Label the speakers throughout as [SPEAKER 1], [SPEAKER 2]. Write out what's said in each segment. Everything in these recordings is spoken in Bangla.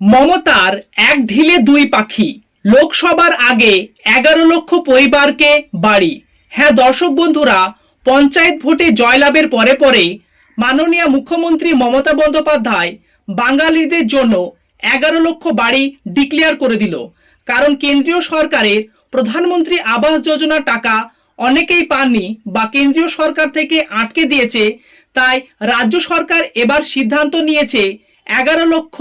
[SPEAKER 1] মমতার এক ঢিলে দুই পাখি। লোকসভার আগে এগারো লক্ষ পরিবারকে বাড়ি। হ্যাঁ দর্শক বন্ধুরা, পঞ্চায়েত ভোটে জয়লাভের পরে পরে মাননীয় মুখ্যমন্ত্রী মমতা বন্দ্যোপাধ্যায় বাঙালিদের জন্য এগারো লক্ষ বাড়ি ডিক্লেয়ার করে দিল। কারণ কেন্দ্রীয় সরকারের প্রধানমন্ত্রী আবাস যোজনার টাকা অনেকেই পাননি বা কেন্দ্রীয় সরকার থেকে আটকে দিয়েছে, তাই রাজ্য সরকার এবার সিদ্ধান্ত নিয়েছে এগারো লক্ষ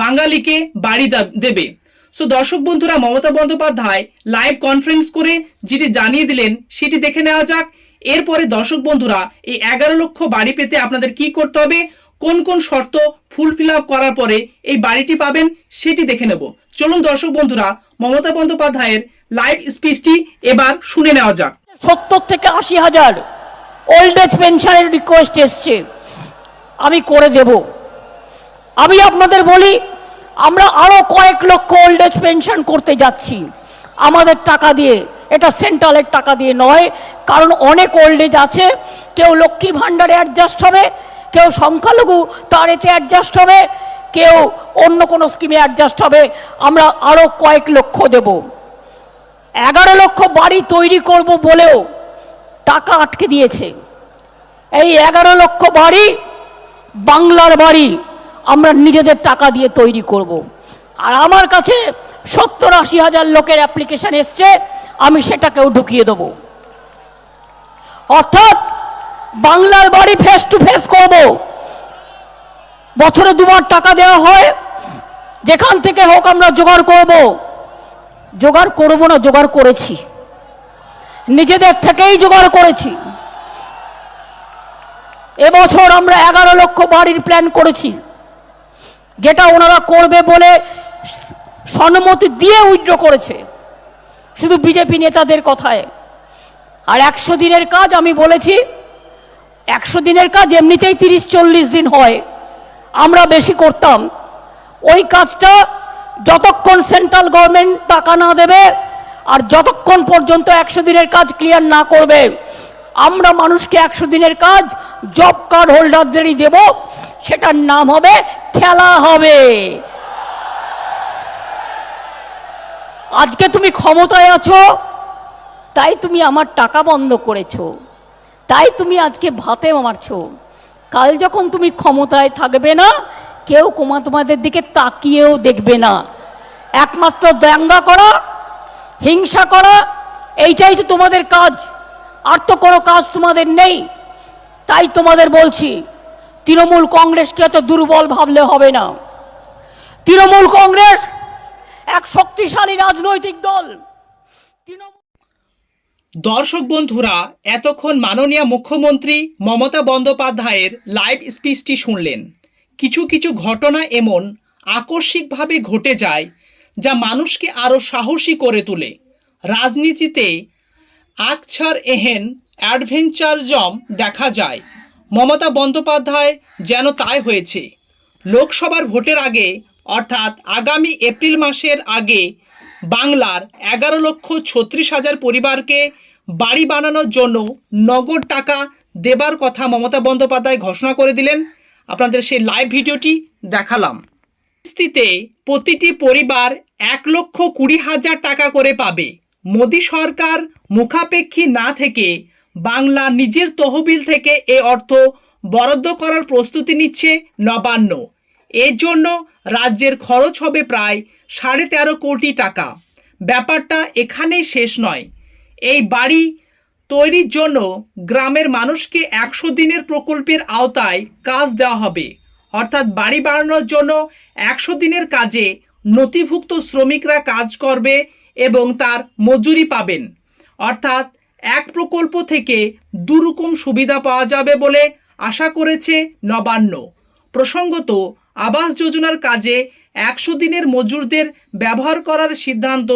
[SPEAKER 1] বাঙালিকে বাড়ি দেবে। সো দর্শক বন্ধুরা, মমতা বন্দ্যোপাধ্যায় লাইভ কনফারেন্স করে যেটি জানিয়ে দিলেন, সেটি দেখে নেওয়া যাক। এরপরে দর্শক বন্ধুরা, এই এগারো লক্ষ বাড়ি পেতে আপনাদের কি করতে হবে? কোন কোন শর্ত ফুলফিল আপ করার পরে এই বাড়িটি পাবেন, সেটি দেখে নেব। চলুন দর্শক বন্ধুরা, মমতা বন্দ্যোপাধ্যায়ের লাইভ স্পিচটি এবার শুনে নেওয়া যাক।
[SPEAKER 2] সত্তর থেকে আশি হাজার ওল্ড এজ পেনশনের রিকোয়েস্ট এসছে। আমি করে দেব। আমি আপনাদের বলি, আমরা আরও কয়েক লক্ষ ওল্ড এজ পেনশন করতে যাচ্ছি। আমাদের টাকা দিয়ে, এটা সেন্ট্রালের টাকা দিয়ে নয়, কারণ অনেক ওল্ড এজ আছে, কেউ লক্ষ্মীর ভাণ্ডারে অ্যাডজাস্ট হবে, কেউ সংখ্যালঘু তার এতে অ্যাডজাস্ট হবে, কেউ অন্য কোনো স্কিমে অ্যাডজাস্ট হবে, আমরা আরও কয়েক লক্ষ দেবো। এগারো লক্ষ বাড়ি তৈরি করব বলেও টাকা আটকে দিয়েছে। এই এগারো লক্ষ বাড়ি বাংলার বাড়ি আমরা নিজেদের টাকা দিয়ে তৈরি করব। আর আমার কাছে সত্তর আশি হাজার লোকের অ্যাপ্লিকেশন এসছে, আমি সেটাকেও ঢুকিয়ে দেব। অর্থাৎ বাংলার বাড়ি ফেস টু ফেস করব। বছরে দুবার টাকা দেওয়া হয়, যেখান থেকে হোক আমরা জোগাড় করব। জোগাড় করব না, জোগাড় করেছি। নিজেদের থেকেই জোগাড় করেছি। এবছর আমরা এগারো লক্ষ বাড়ির প্ল্যান করেছি। যেটা ওনারা করবে বলে সম্মতি দিয়ে উইথড্র করেছে। শুধু বিজেপি নেতাদের কথায়। আর একশো দিনের কাজ আমি বলেছি, একশো দিনের কাজ এমনিতেই তিরিশ, চল্লিশ দিন হয়। আমরা বেশি করতাম। ওই কাজটা যতক্ষণ সেন্ট্রাল গভর্নমেন্ট টাকা না দেবে আর যতক্ষণ পর্যন্ত একশো দিনের কাজ ক্লিয়ার না করবে, আমরা মানুষকে একশো দিনের কাজ জব কার্ড হোল্ডারদেরই দেব। সেটার নাম হবে খেলা হবে। আজকে তুমি ক্ষমতায় আছো, তাই তুমি আমার টাকা বন্ধ করেছ, তাই তুমি আজকে ভাতে মারছো। কাল যখন তুমি ক্ষমতায় থাকবে না, কেউ কোমা তোমাদের দিকে তাকিয়েও দেখবে না। একমাত্র দাঙ্গা করা, হিংসা করা, এইটাই তো তোমাদের কাজ। আর তো কোনো কাজ তোমাদের নেই। তাই তোমাদের বলছি তৃণমূল কংগ্রেসকে এত দুর্বল ভাবলে হবে না। তৃণমূল কংগ্রেস এক শক্তিশালী রাজনৈতিক দল।
[SPEAKER 1] দর্শক বন্ধুরা, এতক্ষণ মাননীয় মুখ্যমন্ত্রী মমতা বন্দ্যোপাধ্যায়ের লাইভ স্পিচটি শুনলেন। কিছু কিছু ঘটনা এমন আকস্মিকভাবে ঘটে যায় যা মানুষকে আরও সাহসী করে তোলে। রাজনীতিতে আকছার এহেন অ্যাডভেঞ্চারজম দেখা যায়। মমতা বন্দ্যোপাধ্যায় যেন তাই হয়েছে। লোকসভার ভোটের আগে, অর্থাৎ আগামী এপ্রিল মাসের আগে, বাংলার এগারো লক্ষ ছত্রিশ হাজার পরিবারকে বাড়ি বানানোর জন্য নগদ টাকা দেবার কথা মমতা বন্দ্যোপাধ্যায় ঘোষণা করে দিলেন। আপনাদের সেই লাইভ ভিডিওটি দেখালাম। কিস্তিতে প্রতিটি পরিবার এক লক্ষ কুড়ি হাজার টাকা করে পাবে। মোদী সরকার মুখাপেক্ষী না থেকে বাংলা নিজের তহবিল থেকে এ অর্থ বরাদ্দ করার প্রস্তুতি নিচ্ছে নবান্ন। এর জন্য রাজ্যের খরচ হবে প্রায় সাড়ে তেরো কোটি টাকা। ব্যাপারটা এখানেই শেষ নয়। এই বাড়ি তৈরির জন্য গ্রামের মানুষকে একশো দিনের প্রকল্পের আওতায় কাজ দেওয়া হবে। অর্থাৎ বাড়ি বাড়ানোর জন্য একশো দিনের কাজে নথিভুক্ত শ্রমিকরা কাজ করবে এবং তার মজুরি পাবেন। অর্থাৎ এক প্রকল্প থেকে দুরকম সুবিধা পাওয়া যাবে বলে আশা করেছে নবান্ন। প্রসঙ্গত, আবাস যোজনার কাজে একশো দিনের মজুরদের ব্যবহার করার সিদ্ধান্ত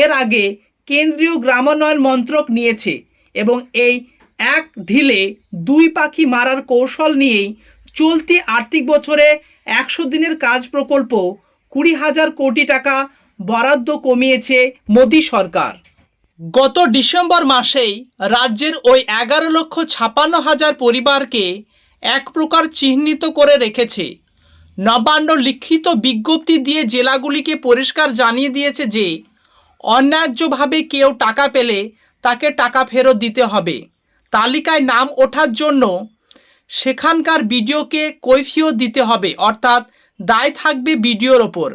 [SPEAKER 1] এর আগে কেন্দ্রীয় গ্রামোন্নয়ন মন্ত্রক নিয়েছে এবং এই এক ঢিলে দুই পাখি মারার কৌশল নিয়েই চলতি আর্থিক বছরে একশো দিনের কাজ প্রকল্প কুড়ি হাজার কোটি টাকা বরাদ্দ কমিয়েছে মোদী সরকার। গত ডিসেম্বর মাসেই রাজ্যের ওই এগারো লক্ষ ছাপান্ন হাজার পরিবারকে এক প্রকার চিহ্নিত করে রেখেছে। নবান্ন লিখিত বিজ্ঞপ্তি দিয়ে জেলাগুলিকে পরিষ্কার জানিয়ে দিয়েছে যে, অন্যায্যভাবে কেউ টাকা পেলে তাকে টাকা ফেরত দিতে হবে। তালিকায় নাম ওঠার জন্য সেখানকার বিডিওকে কৈফিয়ত দিতে হবে, অর্থাৎ দায় থাকবে বিডিওর ওপর।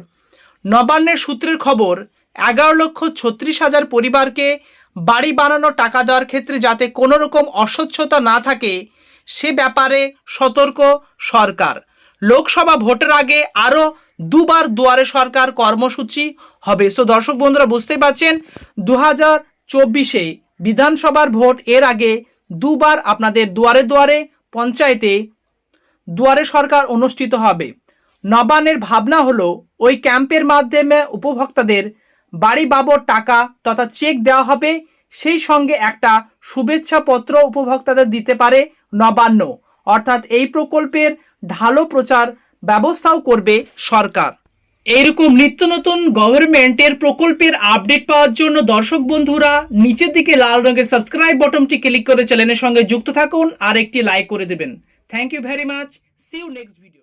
[SPEAKER 1] নবান্নের সূত্রের খবর এগারো লক্ষ ছত্রিশ হাজার পরিবারকে বাড়ি বানানোর টাকা দেওয়ার ক্ষেত্রে যাতে কোনো রকম অস্বচ্ছতা না থাকে, সে ব্যাপারে সতর্ক সরকার। লোকসভা ভোটের আগে আরও দুবার দুয়ারে সরকার কর্মসূচি হবে। সো দর্শক বন্ধুরা, বুঝতেই পারছেন দু হাজার চব্বিশে বিধানসভার ভোট এর আগে দুবার আপনাদের দুয়ারে দুয়ারে, পঞ্চায়েতে দুয়ারে সরকার অনুষ্ঠিত হবে। নবানের ভাবনা হলো, ওই ক্যাম্পের মাধ্যমে উপভোক্তাদের বাড়ি বাবর টাকা তথা চেক দেওয়া হবে, সেই সঙ্গে একটা শুভেচ্ছা পত্র উপভোক্তাদের দিতে পারে নবান্ন। অর্থাৎ এই প্রকল্পের ঢালো প্রচার ব্যবস্থাও করবে সরকার। এইরকম নিত্য নতুন গভর্নমেন্টের প্রকল্পের আপডেট পাওয়ার জন্য দর্শক বন্ধুরা, নিচের দিকে লাল রঙের সাবস্ক্রাইব বটনটি ক্লিক করে চ্যানেলের সঙ্গে যুক্ত থাকুন আর একটি লাইক করে দেবেন। Thank you very much see you next video